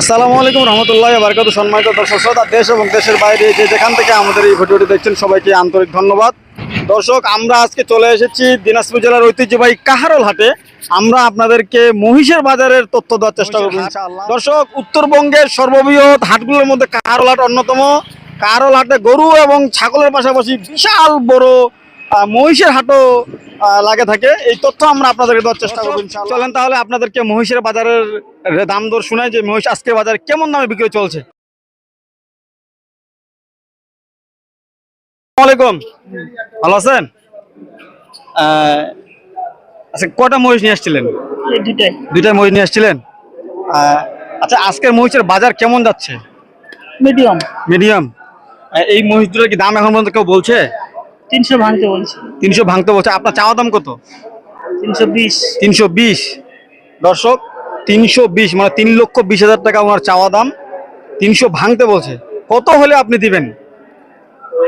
আসসালামু আলাইকুম রহমতুল্লাহ বারকাত সম্মানিত দর্শক শ্রোতা দেশ এবং দেশের বাইরে যে যেখান থেকে আমাদের এই ভিডিওটি দেখছেন সবাইকে আন্তরিক ধন্যবাদ। দর্শক আমরা আজকে চলে এসেছি দিনাজপুর জেলার ঐতিহ্যবাহী কাহারল হাটে। আমরা আপনাদেরকে মহিষের বাজারের তথ্য দেওয়ার চেষ্টা করব। দর্শক উত্তরবঙ্গের সর্ববৃহৎ হাটগুলোর মধ্যে কাহারল হাট অন্যতম। কাহারল হাটে গরু এবং ছাগলের পাশাপাশি বিশাল বড় মহিষের হাটও লাগে থাকে। এই তথ্য আমরা আপনাদেরকে দেওয়ার চেষ্টা করব চলেন তাহলে আপনাদেরকে মহিষের বাজারের দাম দর শোনায় যে মহিষ আজকের বাজারে কেমন দামে বিক্রি চলছে। ভালো আছেন? আচ্ছা কটা মহিষ নিয়ে আসছিলেন? দুইটা মহিষ নিয়ে আসছিলেন? আহ, আচ্ছা আজকের মহিষের বাজার কেমন যাচ্ছে? মিডিয়াম। মিডিয়াম। এই মহিষ দুটোর কি দাম এখন পর্যন্ত কেউ বলছে? তিনশো ভাঙতে বলছি। তিনশো ভাঙতে বলছে। আপনার চাওয়া দাম কত? তিনশো বিশ। তিনশো বিশ। দর্শক তিনশো বিশ মানে তিন লক্ষ বিশ হাজার টাকা ওনার চাওয়া দাম। তিনশো ভাঙতে বলছে। কত হলে আপনি দিবেন?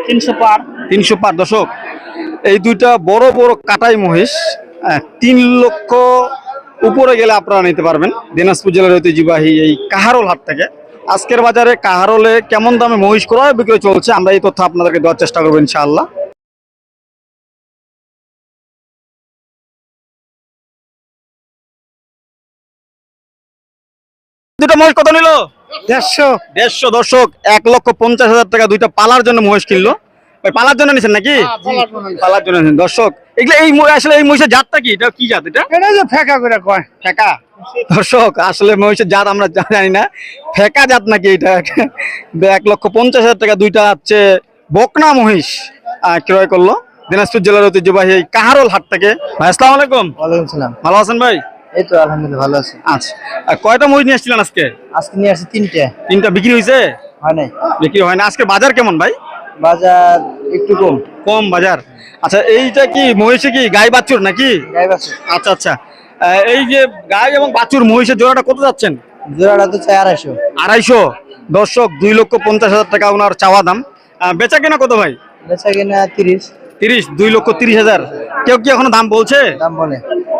তিনশো পার। তিনশো পার। দশক এই দুইটা বড় বড় কাটাই মহিষ আহ, তিন লক্ষ উপরে গেলে আপনারা নিতে পারবেন। দিনাজপুর জেলার ঐতিহ্যবাহী এই কাহারল হাট থেকে। আজকের বাজারে কাহারলে কেমন দামে মহিষ ক্রয় বিক্রয় চলছে আমরা এই তথ্য আপনাদেরকে দেওয়ার চেষ্টা করব ইনশাআল্লাহ। দুটো মহিষ কত নিল? দেড়শো। দেড়শো দর্শক এক লক্ষ পঞ্চাশ হাজার টাকা দুইটা পালার জন্য মহিষ কিনলো। পালার জন্য নিছেন নাকি? পালার জন্য নিছেন। দর্শক এগুলো এই আসলে এই মহিষের জাতটা কি? এটা কি জাত এটা? এটা যে ফেঁকা করে কয়। ফেকা? দর্শক আসলে মহিষের জাত আমরা জা- জানি না। ফেকা জাত নাকি এটা? এক লক্ষ পঞ্চাশ হাজার টাকা দুইটা হচ্ছে বকনা মহিষ আহ, ক্রয় করল। দিনাজপুর জেলার ঐতিহ্যবাহী কাহারল হাট থেকে ভাই আসসালাম আলাইকুম। ওয়ালাইকুম সালাম। ভালো আছেন ভাই? এই তো আলহামদুলিল্লাহ ভালো আছি। আচ্ছা। আর কয়টা মহিষ নিয়ে আসছিলেন আজকে? আজকে নিয়ে আসছি তিনটে। তিনটা বিক্রি হয়েছে? হয় নাই। বিক্রি হয় না আজকে বাজার কেমন ভাই? বাজার একটু কম। কম বাজার। আচ্ছা এইটা কি মহিষে কি গাই বাছুর নাকি? গাই বাছুর। আচ্ছা আচ্ছা। এই যে গাই এবং বাছুর মহিষের জোড়াটা কত যাচ্ছেন? জোড়াটা তো চাই আড়াইশো। আড়াইশো। দর্শক দুই লক্ষ পঞ্চাশ হাজার টাকা ওনার চাওয়া দাম। বেচা কেনা কত ভাই? বেচা কিনা তিরিশ। তিরিশ দুই লক্ষ তিরিশ হাজার। কেউ কি এখনও দাম বলছে? দাম বলে।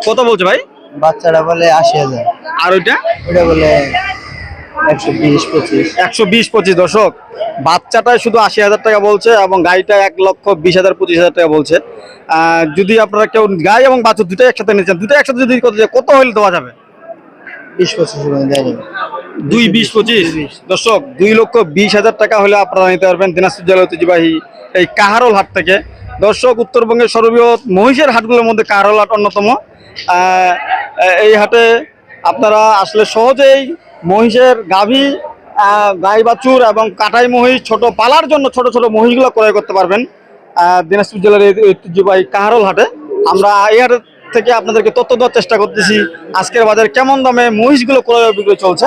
কত বলছে ভাই? বাচ্চাটা বলে আশি হাজার। আর ওইটা? ওটা বলে একশো বিশ পঁচিশ। একশো বিশ পঁচিশ দশক বাচ্চাটায় শুধু আশি হাজার টাকা বলছে এবং গাড়িটা এক লক্ষ বিশ হাজার পঁচিশ হাজার টাকা বলছে। যদি আপনারা কেউ গাই এবং বাচ্চা দুটাই একসাথে নিচ্ছেন দুটাই একসাথে যদি কত কত হইলে দেওয়া যাবে? বিশ পঁচিশ দুই বিশ পঁচিশ? দর্শক দুই লক্ষ বিশ হাজার টাকা হলে আপনারা নিতে পারবেন দিনাজপুর জেলা ঐতিহ্যবাহী এই কাহারল হাট থেকে। দর্শক উত্তরবঙ্গের সর্ববৃহৎ মহিষের হাটগুলোর মধ্যে কাহারল হাট অন্যতম। এই হাটে আপনারা আসলে সহজেই মহিষের গাভী গাই বাছুর এবং কাটাই মহিষ, ছোট পালার জন্য ছোট ছোট মহিষগুলো ক্রয় করতে পারবেন দিনাজপুর জেলার এই ঐতিহ্যবাহী কাহারল হাটে। আমরা এই হাটের থেকে আপনাদেরকে তথ্য দেওয়ার চেষ্টা করতেছি, আজকের বাজারে কেমন দামে মহিষগুলো ক্রয় বিক্রয় চলছে।